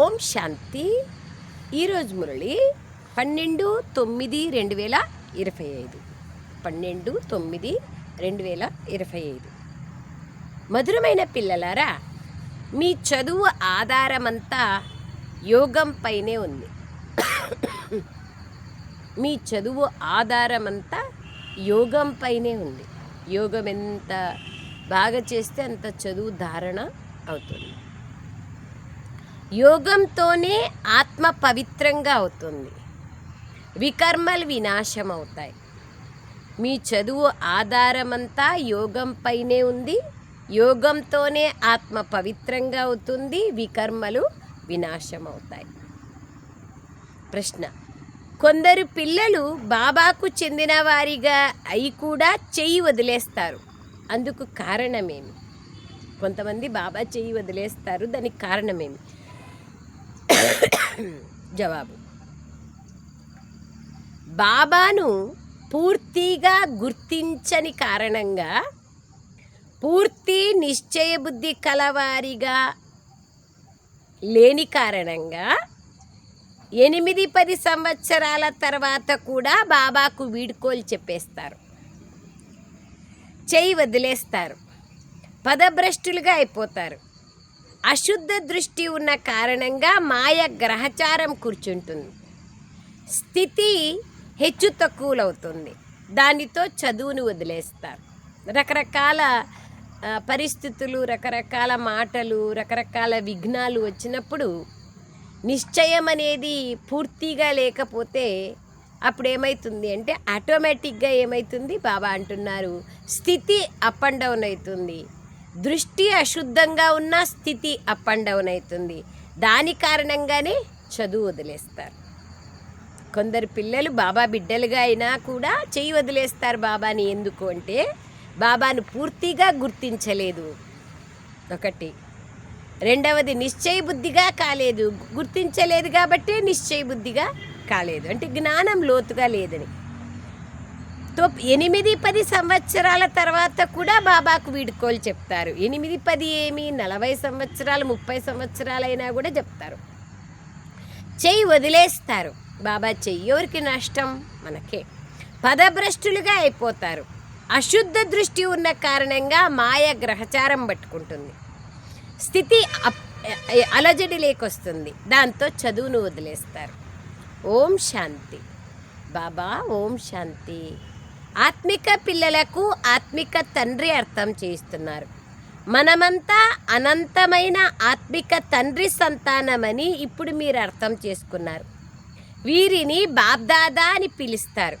ఓం శాంతి. ఈరోజు మురళి పన్నెండు తొమ్మిది రెండు వేల ఇరవై ఐదు. పన్నెండు తొమ్మిది రెండు వేల ఇరవై ఐదు. మధురమైన పిల్లలారా మీ చదువు ఆధారమంతా యోగంపైనే ఉంది. మీ చదువు ఆధారమంతా యోగంపైనే ఉంది. యోగం ఎంత బాగా చేస్తే అంత చదువు ధారణ అవుతుంది. యోగంతోనే ఆత్మ పవిత్రంగా అవుతుంది. వికర్మలు వినాశం అవుతాయి మీ చదువు ఆధారమంతా యోగంపైనే ఉంది. యోగంతోనే ఆత్మ పవిత్రంగా అవుతుంది. వికర్మలు వినాశం అవుతాయి ప్రశ్న. కొందరు పిల్లలు బాబాకు చెందిన వారిగా అయి కూడా చెయ్యి వదిలేస్తారు. అందుకు కారణమేమి? కొంతమంది బాబా చెయ్యి వదిలేస్తారు. దానికి కారణమేమి? జవాబు. బాబాను పూర్తిగా గుర్తించని కారణంగా పూర్తి నిశ్చయ బుద్ధి కలవారిగా లేని కారణంగా ఎనిమిది పది సంవత్సరాల తర్వాత కూడా బాబాకు వీడ్కోలు చెప్పేస్తారు. చేయి వదిలేస్తారు. పదభ్రష్టులుగా అయిపోతారు. అశుద్ధ దృష్టి ఉన్న కారణంగా మాయ గ్రహచారం కూర్చుంటుంది. స్థితి హెచ్చు తక్కువలవుతుంది. దానితో చదువును వదిలేస్తారు. రకరకాల పరిస్థితులు రకరకాల మాటలు రకరకాల విఘ్నాలు వచ్చినప్పుడు నిశ్చయం అనేది పూర్తిగా లేకపోతే అప్పుడు ఏమవుతుంది అంటే ఆటోమేటిక్గా ఏమవుతుంది బాబా అంటున్నారు. స్థితి అప్ అండ్ డౌన్ అవుతుంది. దృష్టి అశుద్ధంగా ఉన్న స్థితి అప్ అండ్ డౌన్ అవుతుంది దాని కారణంగానే చదువు వదిలేస్తారు. కొందరు పిల్లలు బాబా బిడ్డలుగా అయినా కూడా చెయ్యి వదిలేస్తారు బాబాని. ఎందుకు అంటే బాబాను పూర్తిగా గుర్తించలేదు. ఒకటి. రెండవది నిశ్చయ బుద్ధిగా కాలేదు. గుర్తించలేదు కాబట్టి నిశ్చయ బుద్ధిగా కాలేదు. అంటే జ్ఞానం లోతుగా లేదని. ఎనిమిది పది సంవత్సరాల తర్వాత కూడా బాబాకు వీడుకోలు చెప్తారు. ఎనిమిది పది ఏమి నలభై సంవత్సరాలు ముప్పై సంవత్సరాలైనా కూడా చెప్తారు. చెయ్యి వదిలేస్తారు. బాబా చెయ్యి ఎవరికి నష్టం మనకే. పదభ్రష్టులుగా అయిపోతారు. అశుద్ధ దృష్టి ఉన్న కారణంగా మాయ గ్రహచారం పట్టుకుంటుంది. స్థితి అప్- అలజడి లేకొస్తుంది. దాంతో చదువును వదిలేస్తారు. ఓం శాంతి. బాబా ఓం శాంతి. ఆత్మిక పిల్లలకు ఆత్మిక తండ్రి అర్థం చేస్తున్నారు మనమంతా అనంతమైన ఆత్మిక తండ్రి సంతానమని ఇప్పుడు మీరు అర్థం చేసుకున్నారు. వీరిని బాబ్దాదా అని పిలుస్తారు.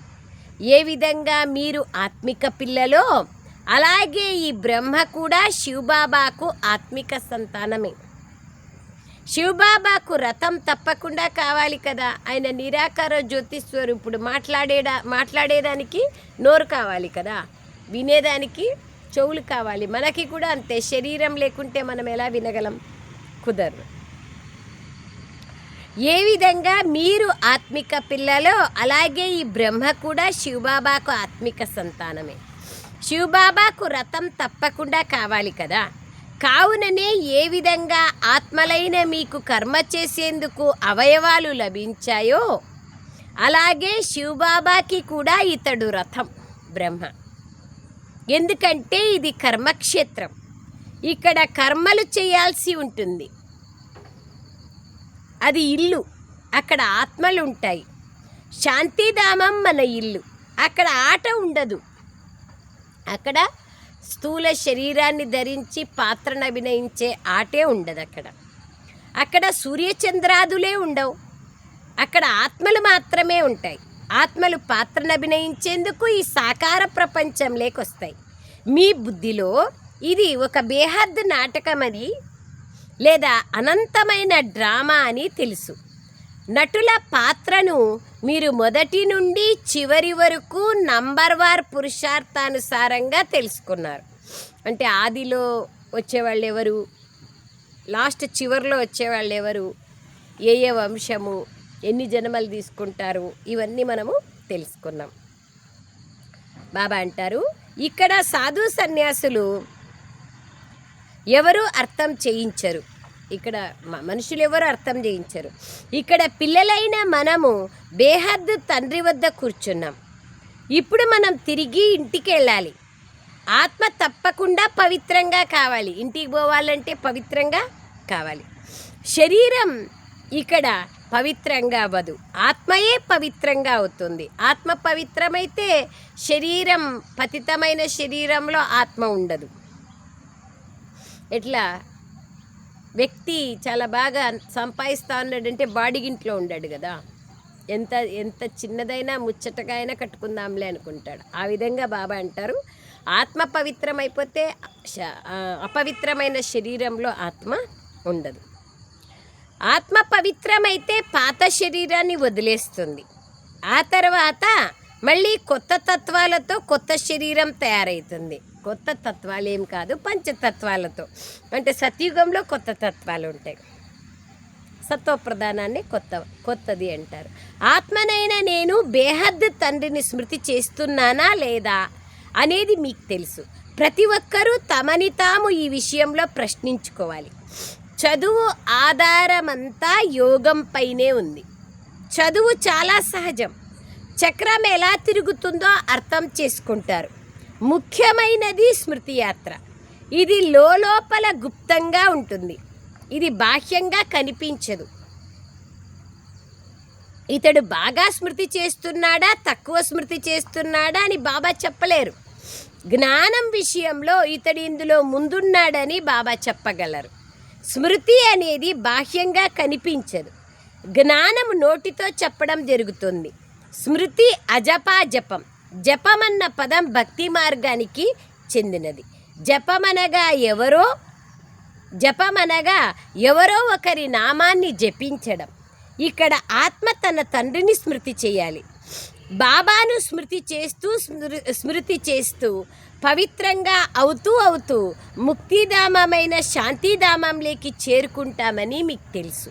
ఏ విధంగా మీరు ఆత్మిక పిల్లలో అలాగే ఈ బ్రహ్మ కూడా శివబాబాకు ఆత్మిక సంతానమే. శివబాబాకు రథం తప్పకుండా కావాలి కదా. ఆయన నిరాకార జ్యోతి స్వరూపుడు. మాట్లాడేడా మాట్లాడేదానికి నోరు కావాలి కదా. వినేదానికి చెవులు కావాలి. మనకి కూడా అంతే. శరీరం లేకుంటే మనం ఎలా వినగలం? కుదరదు. ఏ విధంగా మీరు ఆత్మిక పిల్లలో అలాగే ఈ బ్రహ్మ కూడా శివబాబాకు ఆత్మిక సంతానమే. శివబాబాకు రథం తప్పకుండా కావాలి కదా. కావుననే ఏ విధంగా ఆత్మలైన మీకు కర్మ చేసేందుకు అవయవాలు లభించాయో అలాగే శివబాబాకి కూడా ఇతడు రథం బ్రహ్మ. ఎందుకంటే ఇది కర్మక్షేత్రం. ఇక్కడ కర్మలు చేయాల్సి ఉంటుంది. అది ఇల్లు అక్కడ ఆత్మలు ఉంటాయి శాంతిధామం మన ఇల్లు అక్కడ ఆట ఉండదు. అక్కడ స్థూల శరీరాన్ని ధరించి పాత్రను అభినయించే ఆటే ఉండదు అక్కడ. అక్కడ సూర్యచంద్రాదులే ఉండవు. అక్కడ ఆత్మలు మాత్రమే ఉంటాయి. ఆత్మలు పాత్రను అభినయించేందుకు ఈ సాకార ప్రపంచంలోకి వస్తాయి. మీ బుద్ధిలో ఇది ఒక బేహద్ నాటకమని లేదా అనంతమైన డ్రామా అని తెలుసు. నటుల పాత్రను మీరు మొదటి నుండి చివరి వరకు నంబర్ వార్ పురుషార్థానుసారంగా తెలుసుకున్నారు. అంటే ఆదిలో వచ్చేవాళ్ళు ఎవరు? లాస్ట్ చివరిలో వచ్చేవాళ్ళు ఎవరు? ఏ ఏ వంశము? ఎన్ని జన్మలు తీసుకుంటారు? ఇవన్నీ మనము తెలుసుకున్నాం. బాబా అంటారు ఇక్కడ సాధు సన్యాసులు ఎవరు అర్థం చేయించరు? ఇక్కడ మ- మనుషులు ఎవరు అర్థం చేయించరు. ఇక్కడ పిల్లలైన మనము బేహద్దు తండ్రి వద్ద కూర్చున్నాం. ఇప్పుడు మనం తిరిగి ఇంటికి వెళ్ళాలి ఆత్మ తప్పకుండా పవిత్రంగా కావాలి. ఇంటికి పోవాలంటే పవిత్రంగా కావాలి. శరీరం ఇక్కడ పవిత్రంగా అవ్వదు. ఆత్మయే పవిత్రంగా అవుతుంది. ఆత్మ పవిత్రమైతే శరీరం పతితమైన శరీరంలో ఆత్మ ఉండదు. ఎట్లా? వ్యక్తి చాలా బాగా సంపాదిస్తా ఉన్నాడంటే బాడీగింట్లో ఉండాడు కదా. ఎంత ఎంత చిన్నదైనా ముచ్చటగా అయినా కట్టుకుందాంలే అనుకుంటాడు. ఆ విధంగా బాబా అంటారు. ఆత్మ పవిత్రమైపోతే అపవిత్రమైన శరీరంలో ఆత్మ ఉండదు. ఆత్మ పవిత్రమైతే పాత శరీరాన్ని వదిలేస్తుంది. ఆ తర్వాత మళ్ళీ కొత్త తత్వాలతో కొత్త శరీరం తయారవుతుంది కొత్త తత్వాలు ఏం కాదు పంచతత్వాలతో. అంటే సత్యుగంలో కొత్త తత్వాలు ఉంటాయి. సత్వ ప్రధానాన్ని కొత్త కొత్తది అంటారు. ఆత్మనైనా నేను బేహద్ తండ్రిని స్మృతి చేస్తున్నానా లేదా అనేది మీకు తెలుసు. ప్రతి ఒక్కరూ తమని తాము ఈ విషయంలో ప్రశ్నించుకోవాలి. చదువు ఆధారమంతా యోగంపైనే ఉంది. చదువు చాలా సహజం. చక్రం ఎలా తిరుగుతుందో అర్థం చేసుకుంటారు. ముఖ్యమైనది స్మృతి యాత్ర. ఇది లోపల గుప్తంగా ఉంటుంది. ఇది బాహ్యంగా కనిపించదు. ఇతడు బాగా స్మృతి చేస్తున్నాడా తక్కువ స్మృతి చేస్తున్నాడా అని బాబా చెప్పలేరు. జ్ఞానం విషయంలో ఇతడు ఇందులో ముందున్నాడని బాబా చెప్పగలరు. స్మృతి అనేది బాహ్యంగా కనిపించదు. జ్ఞానం నోటితో చెప్పడం జరుగుతుంది. స్మృతి అజపా జపం. జపమన్న పదం భక్తి మార్గానికి చెందినది. జపమనగా ఎవరో జపమనగా ఎవరో ఒకరి నామాన్ని జపించడం. ఇక్కడ ఆత్మ తన తండ్రిని స్మృతి చేయాలి. బాబాను స్మృతి చేస్తూ స్మృ- స్మృతి చేస్తూ పవిత్రంగా అవుతూ అవుతూ ముక్తిధామమైన శాంతిధామంలోకి చేరుకుంటామని మీకు తెలుసు.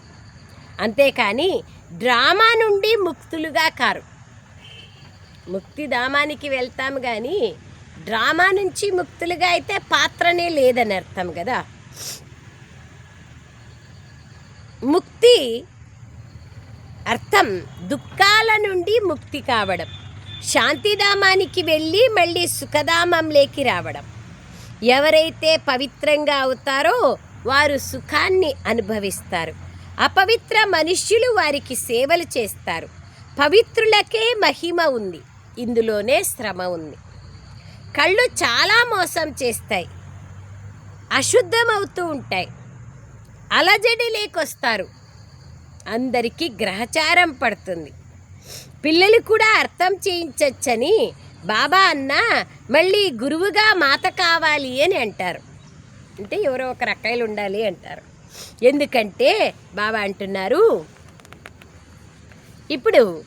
అంతేకాని డ్రామా నుండి ముక్తులుగా కారు. ముక్తిధామానికి వెళ్తాం కానీ డ్రామా నుంచి ముక్తులుగా అయితే పాత్రనే లేదని అర్థం కదా? ముక్తి అర్థం దుఃఖాల నుండి ముక్తి కావడం శాంతిధామానికి వెళ్ళి మళ్ళీ సుఖధామంలోకి రావడం. ఎవరైతే పవిత్రంగా అవుతారో వారు సుఖాన్ని అనుభవిస్తారు. అపవిత్ర మనుష్యులు వారికి సేవలు చేస్తారు. పవిత్రులకే మహిమ ఉంది. ఇందులోనే శ్రమ ఉంది. కళ్ళు చాలా మోసం చేస్తాయి. అశుద్ధమవుతూ ఉంటాయి. అలజడి లేకొస్తారు. అందరికీ గ్రహచారం పడుతుంది. పిల్లలు కూడా అర్థం చేయించచ్చని బాబా అన్న మళ్ళీ గురువుగా మాత కావాలి అని అంటారు. అంటే ఎవరో ఒక రకాయలు ఉండాలి అంటారు. ఎందుకంటే బాబా అంటున్నారు ఇప్పుడు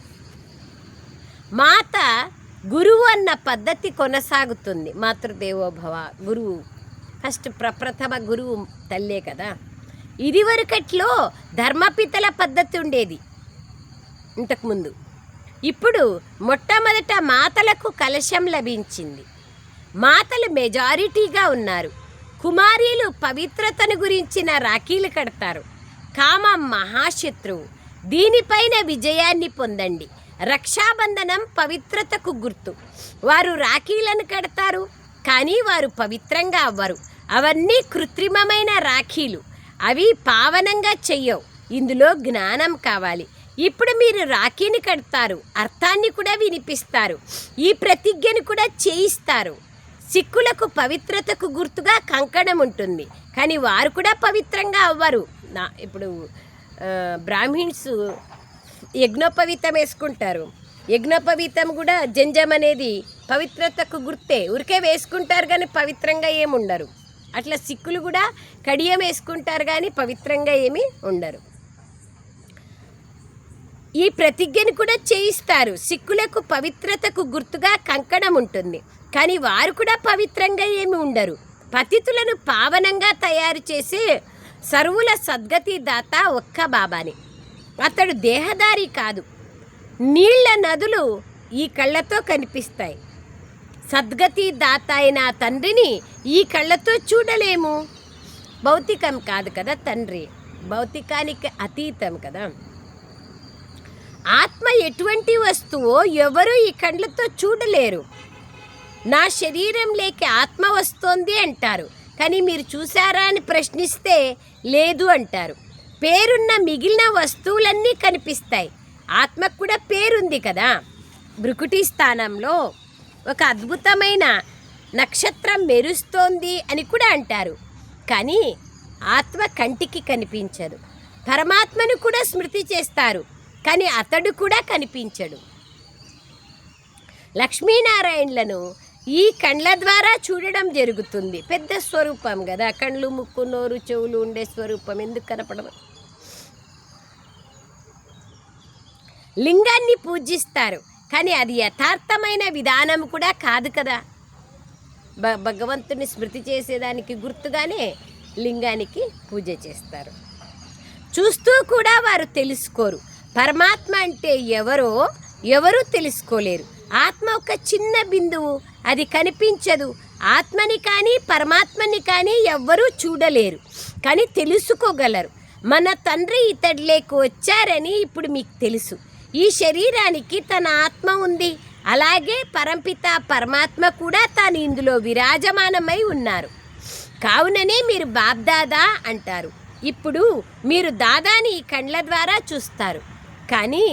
మాత గురువు అన్న పద్ధతి కొనసాగుతుంది. మాతృదేవోభవ గురువు. ఫస్ట్ ప్రప్రథమ గురువు తల్లే కదా. ఇదివరకట్లో ధర్మపితల పద్ధతి ఉండేది. ఇంతకుముందు. ఇప్పుడు మొట్టమొదట మాతలకు కలశం లభించింది. మాతలు మెజారిటీగా ఉన్నారు. కుమారీలు పవిత్రతను గురించిన రాఖీలు కడతారు. కామ మహాశత్రువు. దీనిపైన విజయాన్ని పొందండి. రక్షాబంధనం పవిత్రతకు గుర్తు. వారు రాఖీలను కడతారు కానీ వారు పవిత్రంగా అవ్వరు. అవన్నీ కృత్రిమమైన రాఖీలు. అవి పావనంగా చెయ్యవు. ఇందులో జ్ఞానం కావాలి. ఇప్పుడు మీరు రాఖీని కడతారు అర్థాన్ని కూడా వినిపిస్తారు ఈ ప్రతిజ్ఞను కూడా చేయిస్తారు. సిక్కులకు పవిత్రతకు గుర్తుగా కంకణం ఉంటుంది కానీ వారు కూడా పవిత్రంగా అవ్వరు. నా ఇప్పుడు బ్రాహ్మిన్స్ యజ్ఞోపవీతం వేసుకుంటారు. యజ్ఞోపవీతం కూడా జంజం అనేది పవిత్రతకు గుర్తే. ఉరికే వేసుకుంటారు కానీ పవిత్రంగా ఏమి ఉండరు. అట్లా సిక్కులు కూడా కడియం వేసుకుంటారు కానీ పవిత్రంగా ఏమీ ఉండరు. ఈ ప్రతిజ్ఞను కూడా చేయిస్తారు. సిక్కులకు పవిత్రతకు గుర్తుగా కంకణం ఉంటుంది. కానీ వారు కూడా పవిత్రంగా ఏమి ఉండరు. పతితులను పావనంగా తయారు చేసే సర్వుల సద్గతి దాత ఒక్క బాబాని. అతడు దేహదారి కాదు. నీళ్ళ నదులు ఈ కళ్ళతో కనిపిస్తాయి. సద్గతి దాత అయిన తండ్రిని ఈ కళ్ళతో చూడలేము. భౌతికం కాదు కదా తండ్రి. భౌతికానికి అతీతం కదా. ఆత్మ ఎటువంటి వస్తువో ఎవరు ఈ కళ్ళతో చూడలేరు. నా శరీరంలోకి ఆత్మ వస్తోంది అంటారు. కానీ మీరు చూసారా అని ప్రశ్నిస్తే లేదు అంటారు. పేరున్న మిగిలిన వస్తువులన్నీ కనిపిస్తాయి. ఆత్మకు కూడా పేరుంది కదా. భృకుటి స్థానంలో ఒక అద్భుతమైన నక్షత్రం మెరుస్తోంది అని కూడా అంటారు. కానీ ఆత్మ కంటికి కనిపించదు. పరమాత్మను కూడా స్మృతి చేస్తారు. కానీ అతడు కూడా కనిపించడు. లక్ష్మీనారాయణలను ఈ కండ్ల ద్వారా చూడడం జరుగుతుంది. పెద్ద స్వరూపం కదా. కండ్లు ముక్కు నోరు చెవులు ఉండే స్వరూపం. ఎందుకు కనపడదు? లింగాన్ని పూజిస్తారు. కానీ అది యథార్థమైన విధానం కూడా కాదు కదా. భ భగవంతుని స్మృతి చేసేదానికి గుర్తుగానే లింగానికి పూజ చేస్తారు. చూస్తూ కూడా వారు తెలుసుకోరు. పరమాత్మ అంటే ఎవరో ఎవరూ తెలుసుకోలేరు. ఆత్మ ఒక చిన్న బిందువు. అది కనిపించదు. ఆత్మని కానీ పరమాత్మని కానీ ఎవ్వరూ చూడలేరు. కానీ తెలుసుకోగలరు. మన తండ్రి ఇతడిలేకు వచ్చారని ఇప్పుడు మీకు తెలుసు. ఈ శరీరానికి తన ఆత్మ ఉంది. అలాగే పరంపిత పరమాత్మ కూడా తాను ఇందులో విరాజమానమై ఉన్నారు. కావుననే మీరు బాబ్దాదా అంటారు. ఇప్పుడు మీరు దాదాని ఈ కండ్ల ద్వారా చూస్తారు. కానీ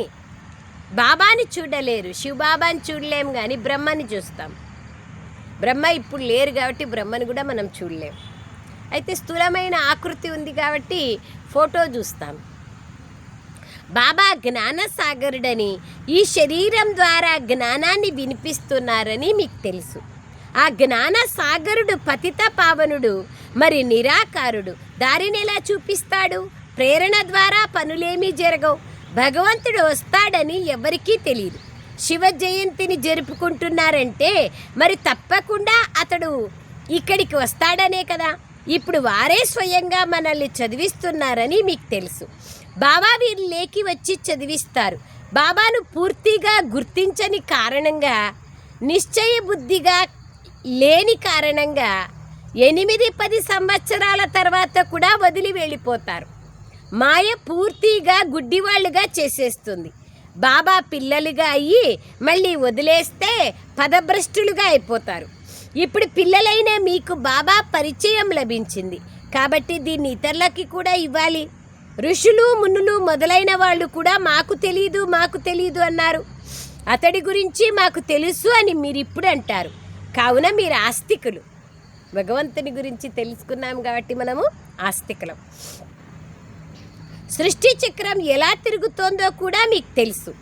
బాబాని చూడలేరు. శివబాబాని చూడలేం కానీ బ్రహ్మని చూస్తాం. బ్రహ్మ ఇప్పుడు లేరు కాబట్టి బ్రహ్మని కూడా మనం చూడలేం. అయితే స్థూలమైన ఆకృతి ఉంది కాబట్టి ఫోటో చూస్తాం. బాబా జ్ఞానసాగరుడని ఈ శరీరం ద్వారా జ్ఞానాన్ని వినిపిస్తున్నారని మీకు తెలుసు. ఆ జ్ఞాన సాగరుడు పతిత పావనుడు మరి నిరాకారుడు. దారిని ఎలా చూపిస్తాడు? ప్రేరణ ద్వారా పనులేమీ జరగవు. భగవంతుడు వస్తాడని ఎవరికీ తెలియదు శివ జయంతిని జరుపుకుంటున్నారంటే మరి తప్పకుండా అతడు ఇక్కడికి వస్తాడనే కదా. ఇప్పుడు వారే స్వయంగా మనల్ని చదివిస్తున్నారని మీకు తెలుసు. బాబా వీరు లేకి వచ్చి చదివిస్తారు. బాబాను పూర్తిగా గుర్తించని కారణంగా నిశ్చయ బుద్ధిగా లేని కారణంగా ఎనిమిది పది సంవత్సరాల తర్వాత కూడా వదిలి వెళ్ళిపోతారు. మాయ పూర్తిగా గుడ్డివాళ్ళుగా చేసేస్తుంది. బాబా పిల్లలుగా అయ్యి మళ్ళీ వదిలేస్తే పదభ్రష్టులుగా అయిపోతారు. ఇప్పుడు పిల్లలైన మీకు బాబా పరిచయం లభించింది. కాబట్టి దీన్ని ఇతరులకి కూడా ఇవ్వాలి. ఋషులు మునులు మొదలైన వాళ్ళు కూడా మాకు తెలీదు మాకు తెలీదు అన్నారు. అతడి గురించి మాకు తెలుసు అని మీరు ఇప్పుడు అంటారు. కావున మీరు ఆస్తికులు. భగవంతుని గురించి తెలుసుకున్నాం కాబట్టి మనము ఆస్తికులం. సృష్టి చక్రం ఎలా తిరుగుతోందో కూడా మీకు తెలుసు.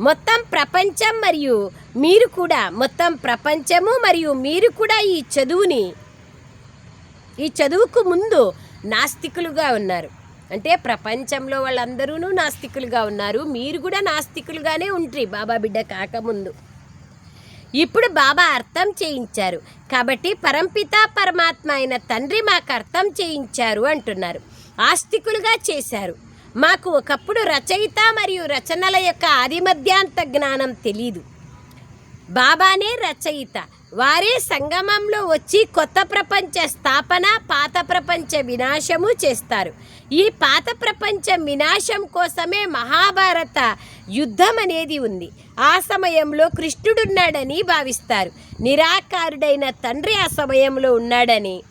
మొత్తం ప్రపంచం మరియు మీరు కూడా మొత్తం ప్రపంచము మరియు మీరు కూడా ఈ చదువుని ఈ చదువుకు ముందు నాస్తికులుగా ఉన్నారు. అంటే ప్రపంచంలో వాళ్ళందరూ నాస్తికులుగా ఉన్నారు. మీరు కూడా నాస్తికులుగానే ఉంట్రి బాబా బిడ్డ కాకముందు. ఇప్పుడు బాబా అర్థం చేయించారు. కాబట్టి పరంపిత పరమాత్మ అయిన తండ్రి మాకు అర్థం చేయించారు అంటున్నారు. ఆస్తికులుగా చేశారు. మాకు ఒకప్పుడు రచయిత మరియు రచనల యొక్క ఆదిమధ్యాంత జ్ఞానం తెలీదు. బాబానే రచయిత. వారే సంగమంలో వచ్చి కొత్త ప్రపంచ స్థాపన పాత ప్రపంచ వినాశము చేస్తారు. ఈ పాత ప్రపంచ వినాశం కోసమే మహాభారత యుద్ధం అనేది ఉంది. ఆ సమయంలో కృష్ణుడున్నాడని భావిస్తారు. నిరాకారుడైన తండ్రి ఆ సమయంలో ఉన్నాడని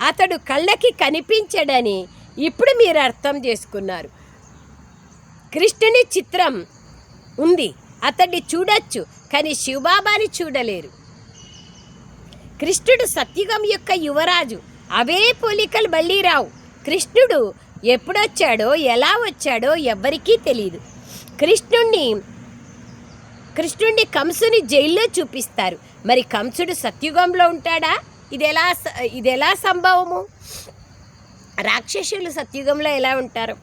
అతడు కళ్ళకి కనిపించడని ఇప్పుడు మీరు అర్థం చేసుకున్నారు. కృష్ణుని చిత్రం ఉంది. అతన్ని చూడొచ్చు కానీ శివబాబాని చూడలేరు. కృష్ణుడు సత్యుగం యొక్క యువరాజు. అవే పోలికలు మళ్ళీ రావు. కృష్ణుడు ఎప్పుడొచ్చాడో ఎలా వచ్చాడో ఎవ్వరికీ తెలియదు కృష్ణుణ్ణి కృష్ణుణ్ణి కంసుని జైల్లో చూపిస్తారు. మరి కంసుడు సత్యుగంలో ఉంటాడా? ఇది ఎలా ఇది ఎలా సంభవము? రాక్షసులు సత్యుగంలో ఎలా ఉంటారు?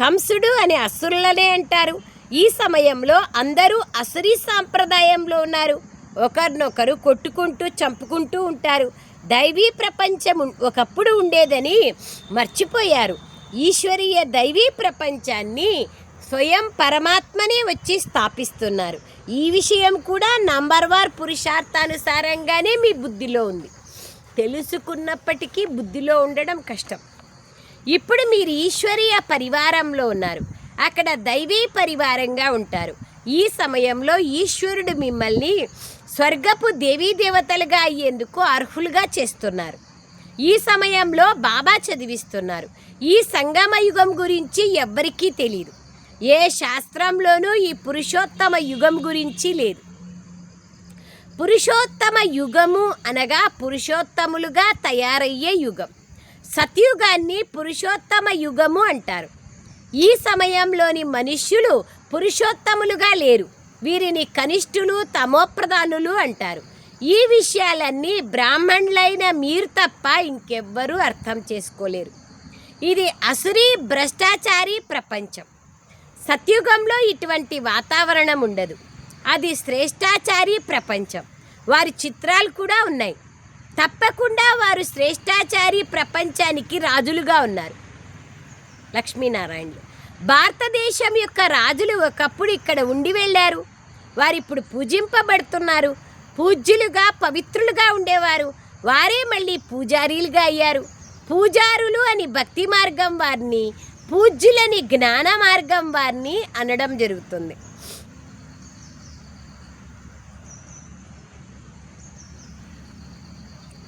కంసుడు అనే అసురులనే అంటారు. ఈ సమయంలో అందరూ అసురీ సాంప్రదాయంలో ఉన్నారు. ఒకరినొకరు కొట్టుకుంటూ చంపుకుంటూ ఉంటారు. దైవీ ప్రపంచం ఒకప్పుడు ఉండేదని మర్చిపోయారు. ఈశ్వరీయ దైవీ ప్రపంచాన్ని స్వయం పరమాత్మనే వచ్చి స్థాపిస్తున్నారు. ఈ విషయం కూడా నంబర్ వార్ పురుషార్థానుసారంగానే మీ బుద్ధిలో ఉంది. తెలుసుకున్నప్పటికీ బుద్ధిలో ఉండడం కష్టం. ఇప్పుడు మీరు ఈశ్వరీయ పరివారంలో ఉన్నారు. అక్కడ దైవీ పరివారంగా ఉంటారు. ఈ సమయంలో ఈశ్వరుడు మిమ్మల్ని స్వర్గపు దేవీ దేవతలుగా అయ్యేందుకు అర్హులుగా చేస్తున్నారు. ఈ సమయంలో బాబా చదివిస్తున్నారు. ఈ సంగమ యుగం గురించి ఎవ్వరికీ తెలియదు ఏ శాస్త్రంలోనూ ఈ పురుషోత్తమ యుగం గురించి లేదు. పురుషోత్తమ యుగము అనగా పురుషోత్తములుగా తయారయ్యే యుగం. సత్యుగాన్ని పురుషోత్తమ యుగము అంటారు. ఈ సమయంలోని మనుష్యులు పురుషోత్తములుగా లేరు. వీరిని కనిష్ఠులు తమోప్రధానులు అంటారు. ఈ విషయాలన్నీ బ్రాహ్మణులైన మీరు తప్ప ఇంకెవ్వరూ అర్థం చేసుకోలేరు. ఇది అసురీ భ్రష్టాచారి ప్రపంచం. సత్యుగంలో ఇటువంటి వాతావరణం ఉండదు. అది శ్రేష్టాచారి ప్రపంచం. వారి చిత్రాలు కూడా ఉన్నాయి. తప్పకుండా వారు శ్రేష్టాచారి ప్రపంచానికి రాజులుగా ఉన్నారు. లక్ష్మీనారాయణలు. భారతదేశం యొక్క రాజులు ఒకప్పుడు ఇక్కడ ఉండి వెళ్ళారు. వారు ఇప్పుడు పూజింపబడుతున్నారు. పూజ్యులుగా పవిత్రులుగా ఉండేవారు. వారే మళ్ళీ పూజారీలుగా అయ్యారు. పూజారులు అని భక్తి మార్గం వారిని పూజ్యులని జ్ఞాన మార్గం వారిని అనడం జరుగుతుంది.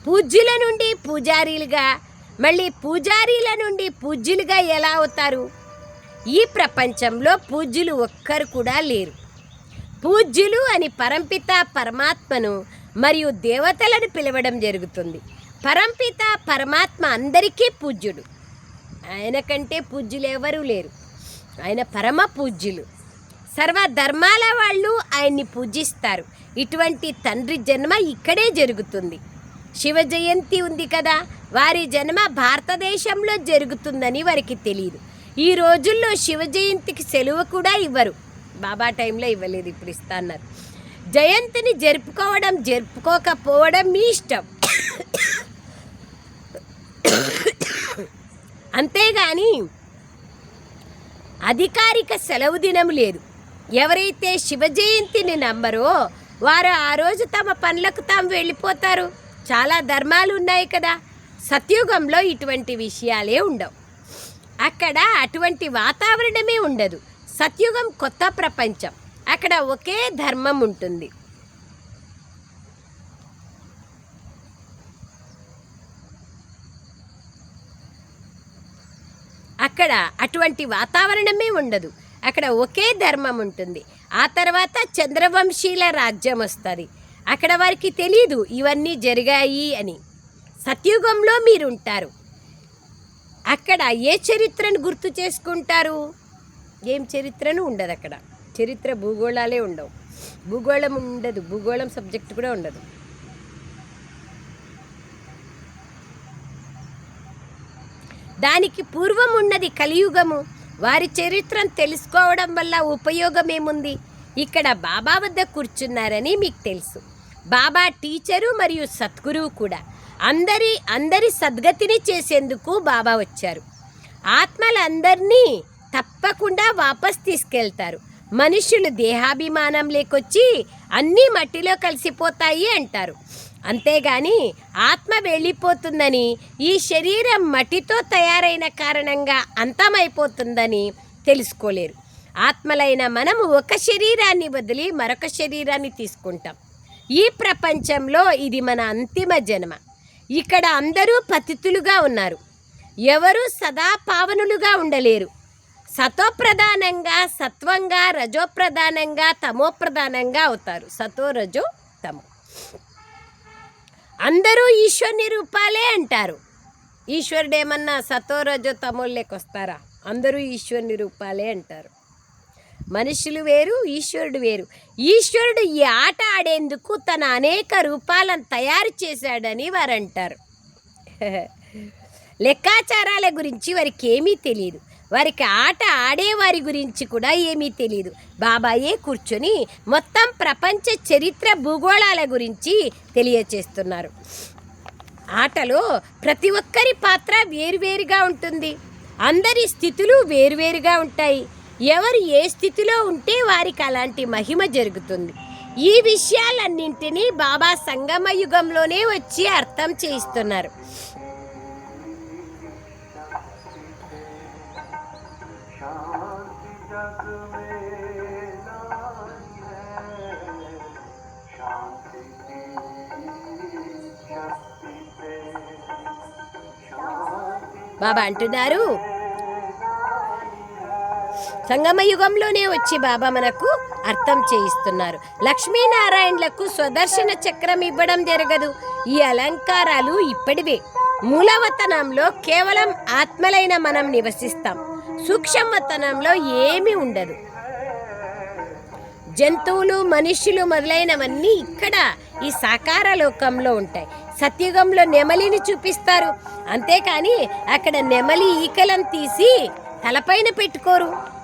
పూజ్యుల నుండి పూజారీలుగా మళ్ళీ పూజారీల నుండి పూజ్యులుగా ఎలా అవుతారు? ఈ ప్రపంచంలో పూజ్యులు ఒక్కరు కూడా లేరు. పూజ్యులు అని పరంపిత పరమాత్మను మరియు దేవతలను పిలవడం జరుగుతుంది. పరంపిత పరమాత్మ అందరికీ పూజ్యుడు. ఆయన కంటే పూజ్యులు ఎవరూ లేరు. ఆయన పరమ పూజ్యులు. సర్వ ధర్మాల వాళ్ళు ఆయన్ని పూజిస్తారు. ఇటువంటి తండ్రి జన్మ ఇక్కడే జరుగుతుంది. శివ జయంతి ఉంది కదా వారి జన్మ భారతదేశంలో జరుగుతుందని వారికి తెలియదు. ఈ రోజుల్లో శివ జయంతికి సెలవు కూడా ఇవ్వరు. బాబా టైంలో ఇవ్వలేదు ఇప్పుడు ఇస్తా అన్నారు. జయంతిని జరుపుకోవడం జరుపుకోకపోవడం మీ ఇష్టం. అంతేగాని అధికారిక సెలవు దినం లేదు. ఎవరైతే శివ జయంతిని నమ్మరో వారు ఆ రోజు తమ పనులకు తాము వెళ్ళిపోతారు. చాలా ధర్మాలు ఉన్నాయి కదా. సత్యుగంలో ఇటువంటి విషయాలే ఉండవు. అక్కడ అటువంటి వాతావరణమే ఉండదు. సత్యుగం కొత్త ప్రపంచం. అక్కడ ఒకే ధర్మం ఉంటుంది. అక్కడ అటువంటి వాతావరణమే ఉండదు. అక్కడ ఒకే ధర్మం ఉంటుంది. ఆ తర్వాత చంద్రవంశీల రాజ్యం వస్తుంది. అక్కడ వారికి తెలియదు ఇవన్నీ జరిగాయి అని. సత్యుగంలో మీరుంటారు. అక్కడ ఏ చరిత్రను గుర్తు చేసుకుంటారు? ఏం చరిత్రను ఉండదు అక్కడ. చరిత్ర భూగోళాలే ఉండవు. భూగోళం ఉండదు. భూగోళం సబ్జెక్ట్ కూడా ఉండదు. దానికి పూర్వం ఉన్నది కలియుగము. వారి చరిత్రను తెలుసుకోవడం వల్ల ఉపయోగం ఏముంది? ఇక్కడ బాబా వద్ద కూర్చున్నారని మీకు తెలుసు. బాబా టీచరు మరియు సద్గురువు కూడా. అందరి అందరి సద్గతిని చేసేందుకు బాబా వచ్చారు. ఆత్మలందరినీ తప్పకుండా వాపస్ తీసుకెళ్తారు. మనుషులు దేహాభిమానం లేకొచ్చి అన్నీ మట్టిలో కలిసిపోతాయి అంటారు. అంతేగాని ఆత్మ వెళ్ళిపోతుందని ఈ శరీరం మట్టితో తయారైన కారణంగా అంతమైపోతుందని తెలుసుకోలేరు. ఆత్మలైన మనము ఒక శరీరాన్ని వదిలి మరొక శరీరాన్ని తీసుకుంటాం. ఈ ప్రపంచంలో ఇది మన అంతిమ జన్మ. ఇక్కడ అందరూ పతితులుగా ఉన్నారు. ఎవరు సదా పావనులుగా ఉండలేరు. సతోప్రధానంగా సత్వంగా రజోప్రధానంగా తమోప్రధానంగా అవుతారు. సతో రజో తమో. అందరూ ఈశ్వరుని రూపాలే అంటారు. ఈశ్వరుడు ఏమన్నా సతో రజో తమో వస్తారా? అందరూ ఈశ్వరుని రూపాలే అంటారు. మనుషులు వేరు ఈశ్వరుడు వేరు. ఈశ్వరుడు ఈ ఆట ఆడేందుకు తన అనేక రూపాలను తయారు చేశాడని వారు అంటారు లెక్కాచారాల గురించి వారికి ఏమీ తెలియదు వారికి ఆట ఆడేవారి గురించి కూడా ఏమీ తెలియదు బాబాయే కూర్చొని మొత్తం ప్రపంచ చరిత్ర భూగోళాల గురించి తెలియచేస్తున్నారు. ఆటలో ప్రతి ఒక్కరి పాత్ర వేరువేరుగా ఉంటుంది. అందరి స్థితులు వేరువేరుగా ఉంటాయి. ఎవరు ఏ స్థితిలో ఉంటే వారికి అలాంటి మహిమ జరుగుతుంది. ఈ విషయాలన్నింటినీ బాబా సంగమ యుగంలోనే వచ్చి అర్థం చేయిస్తున్నారు. బాబా అంటున్నారు సంగమ యుగంలోనే వచ్చి బాబా మనకు అర్థం చేయిస్తున్నారు. లక్ష్మీనారాయణలకు స్వదర్శన చక్రం ఇవ్వడం జరగదు. ఈ అలంకారాలు ఇప్పటివే. మూలవతనంలో కేవలం ఆత్మలైన మనం నివసిస్తాం. సూక్ష్మవతనంలో ఏమీ ఉండదు. జంతువులు మనుష్యులు మొదలైనవన్నీ ఇక్కడ ఈ సాకార లోకంలో ఉంటాయి. సత్యుగంలో నెమలిని చూపిస్తారు. అంతేకాని అక్కడ నెమలి ఈకలను తీసి తలపైన పెట్టుకోరు.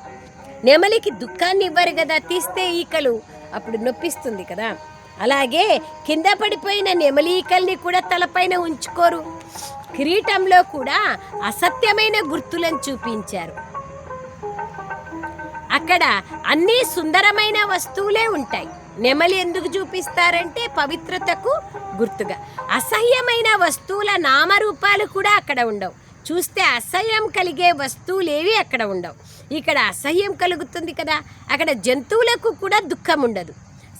నెమలికి దుఃఖాన్ని ఇవ్వరు కదా తీస్తే ఈకలు. అప్పుడు నొప్పిస్తుంది కదా. అలాగే కింద పడిపోయిన నెమలి ఈకల్ని కూడా తలపైన ఉంచుకోరు. కిరీటంలో కూడా అసత్యమైన గుర్తులను చూపించారు. అక్కడ అన్ని సుందరమైన వస్తువులే ఉంటాయి. నెమలి ఎందుకు చూపిస్తారంటే పవిత్రతకు గుర్తుగా. అసహ్యమైన వస్తువుల నామరూపాలు కూడా అక్కడ ఉండవు. చూస్తే అసహ్యం కలిగే వస్తువులేవి అక్కడ ఉండవు. ఇక్కడ అసహ్యం కలుగుతుంది కదా అక్కడ జంతువులకు కూడా దుఃఖం ఉండదు.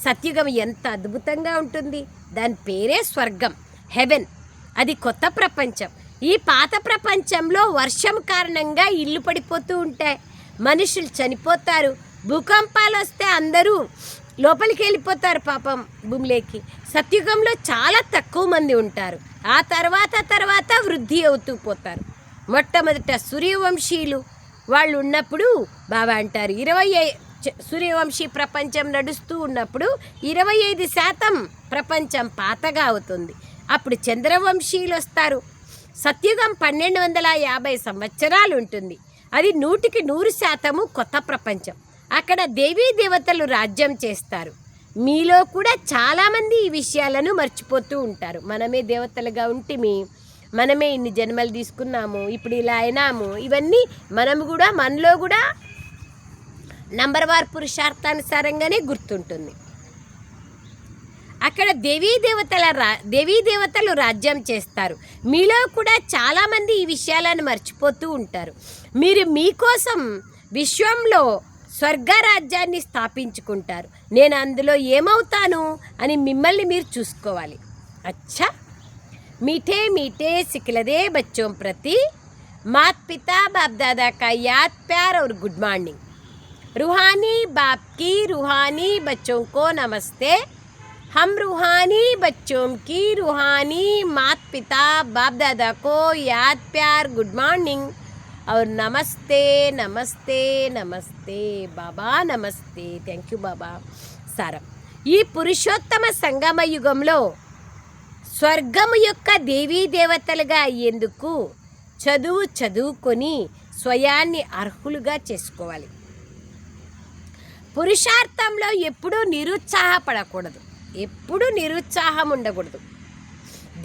సత్యుగం ఎంత అద్భుతంగా ఉంటుంది. దాని పేరే స్వర్గం హెవెన్. అది కొత్త ప్రపంచం. ఈ పాత ప్రపంచంలో వర్షం కారణంగా ఇల్లు పడిపోతూ ఉంటాయి. మనుషులు చనిపోతారు. భూకంపాలు వస్తే అందరూ లోపలికి వెళ్ళిపోతారు పాపం భూమిలోకి. సత్యుగంలో చాలా తక్కువ మంది ఉంటారు. ఆ తర్వాత తర్వాత వృద్ధి అవుతూ పోతారు. మొట్టమొదట సూర్యవంశీయులు. వాళ్ళు ఉన్నప్పుడు బాబా అంటారు ఇరవై సూర్యవంశీ ప్రపంచం నడుస్తూ ఉన్నప్పుడు ఇరవై ఐదు శాతం ప్రపంచం పాతగా అవుతుంది. అప్పుడు చంద్రవంశీయులు వస్తారు. సత్యుగం పన్నెండు వందల యాభై సంవత్సరాలు ఉంటుంది. అది నూటికి నూరు శాతము కొత్త ప్రపంచం. అక్కడ దేవీ దేవతలు రాజ్యం చేస్తారు. మీలో కూడా చాలామంది ఈ విషయాలను మర్చిపోతూ ఉంటారు. మనమే దేవతలుగా ఉంటిమి మనమే ఇన్ని జన్మలు తీసుకున్నాము ఇప్పుడు ఇలా అయినాము. ఇవన్నీ మనం కూడా మనలో కూడా నంబర్ వార్ పురుషార్థానుసారంగానే గుర్తుంటుంది. అక్కడ దేవీ దేవతల రా దేవీ దేవతలు రాజ్యం చేస్తారు. మీలో కూడా చాలామంది ఈ విషయాలను మర్చిపోతూ ఉంటారు. మీరు మీకోసం విశ్వంలో స్వర్గ రాజ్యాన్ని స్థాపించుకుంటారు. నేను అందులో ఏమవుతాను అని మిమ్మల్ని మీరు చూసుకోవాలి. అచ్చా! मीठे मीठे सिखलदे बच्चों प्रति मात पिता बाप दादा का याद प्यार और गुड मॉर्निंग रूहानी बाप की रूहानी बच्चों को नमस्ते हम रूहानी बच्चों की रूहानी मात पिता बाप दादा को याद प्यार गुड मॉर्निंग और नमस्ते नमस्ते नमस्ते బాబా నమస్తే థ్యాంక్ యూ బాబా సారం ఈ పురుషోత్తమ సంగమ యుగంలో స్వర్గము యొక్క దేవీ దేవతలుగా అయ్యేందుకు చదువు చదువుకొని స్వయాన్ని అర్హులుగా చేసుకోవాలి. పురుషార్థంలో ఎప్పుడూ నిరుత్సాహపడకూడదు. ఎప్పుడూ నిరుత్సాహం ఉండకూడదు.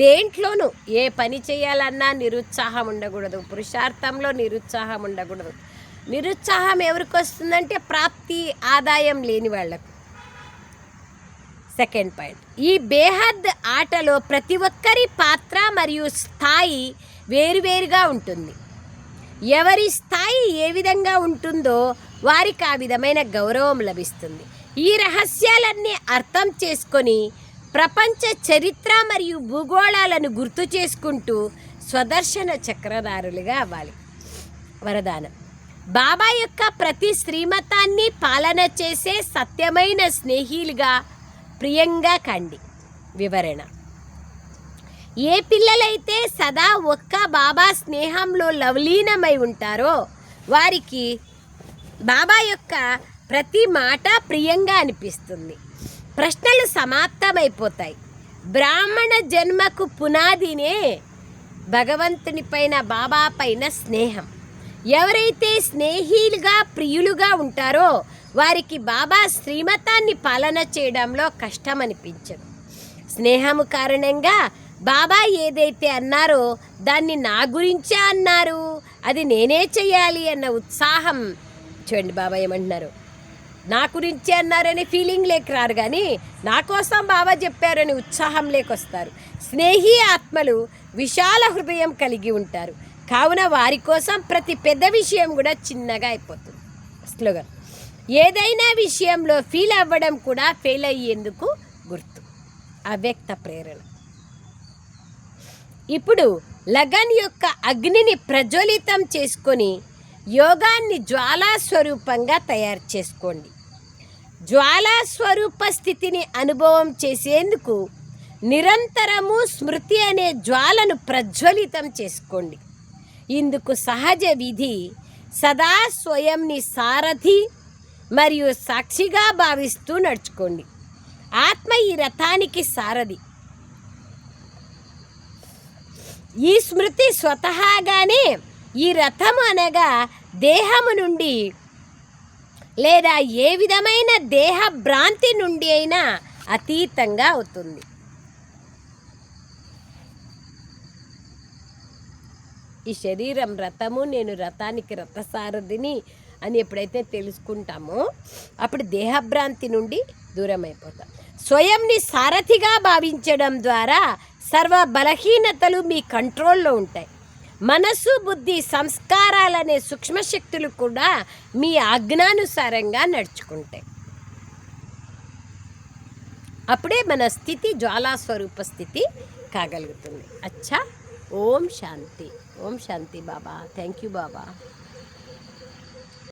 దేంట్లోనూ ఏ పని చేయాలన్నా నిరుత్సాహం ఉండకూడదు. పురుషార్థంలో నిరుత్సాహం ఉండకూడదు. నిరుత్సాహం ఎవరికి వస్తుందంటే ప్రాప్తి ఆదాయం లేని వాళ్ళకు. Second point. ఈ బేహద్ ఆటలో ప్రతి ఒక్కరి పాత్ర మరియు స్థాయి వేరువేరుగా ఉంటుంది. ఎవరి స్థాయి ఏ విధంగా ఉంటుందో వారికి ఆ విధమైన గౌరవం లభిస్తుంది. ఈ రహస్యాలన్నీ అర్థం చేసుకొని ప్రపంచ చరిత్ర మరియు భూగోళాలను గుర్తు చేసుకుంటూ స్వదర్శన చక్రధారులుగా అవ్వాలి. వరదానం. బాబా యొక్క ప్రతి శ్రీమతాన్ని పాలన చేసే సత్యమైన స్నేహిలుగా ప్రియంగా కండి. వివరణ. ఏ పిల్లలైతే సదా ఒక్క బాబా స్నేహంలో లవలీనమై ఉంటారో వారికి బాబా యొక్క ప్రతి మాట ప్రియంగా అనిపిస్తుంది. ప్రశ్నలు సమాప్తమైపోతాయి. బ్రాహ్మణ జన్మకు పునాదినే భగవంతుని పైన బాబా పైన స్నేహం. ఎవరైతే స్నేహిలుగా ప్రియులుగా ఉంటారో వారికి బాబా శ్రీమతాన్ని పాలన చేయడంలో కష్టం అనిపించదు స్నేహము కారణంగా బాబా ఏదైతే అన్నారో దాన్ని నా గురించే అన్నారు. అది నేనే చేయాలి అన్న ఉత్సాహం చూడండి బాబా ఏమంటున్నారు. నా గురించే అన్నారని ఫీలింగ్ లేకరారు కానీ నా కోసం బాబా చెప్పారని ఉత్సాహం లేకొస్తారు స్నేహి ఆత్మలు విశాల హృదయం కలిగి ఉంటారు. కావున వారి కోసం ప్రతి పెద్ద విషయం కూడా చిన్నగా అయిపోతుంది. స్లోగన్ ఏదైనా విషయంలో ఫీల్ అవ్వడం కూడా ఫెయిల్ అయ్యేందుకు గుర్తు. అవ్యక్త ప్రేరణ. ఇప్పుడు లగన్ యొక్క అగ్నిని ప్రజ్వలితం చేసుకొని యోగాన్ని జ్వాలా స్వరూపంగా తయారు చేసుకోండి. జ్వాలా స్వరూప స్థితిని అనుభవం చేసేందుకు నిరంతరము స్మృతి అనే జ్వాలను ప్రజ్వలితం చేసుకోండి. ఇందుకు సహజ విధి సదా స్వయంని సారథి మరియు సాక్షిగా భావిస్తూ నడుచుకోండి. ఆత్మ ఈ రథానికి సారథి. ఈ స్మృతి స్వతహాగానే ఈ రథము అనగా దేహము నుండి లేదా ఏ విధమైన దేహ భ్రాంతి నుండి అయినా అతీతంగా అవుతుంది. ఈ శరీరం రథము నేను రథానికి రథసారథిని అని ఎప్పుడైతే తెలుసుకుంటామో అప్పుడు దేహభ్రాంతి నుండి దూరం అయిపోతాం స్వయంని సారథిగా భావించడం ద్వారా సర్వ బలహీనతలు మీ కంట్రోల్లో ఉంటాయి. మనసు బుద్ధి సంస్కారాలనే సూక్ష్మశక్తులు కూడా మీ ఆజ్ఞానుసారంగా నడుచుకుంటాయి. అప్పుడే మన స్థితి జ్వాలాస్వరూప స్థితి కాగలుగుతుంది. అచ్చా! ఓం శాంతి. ఓం శాంతి బాబా. Thank you Baba.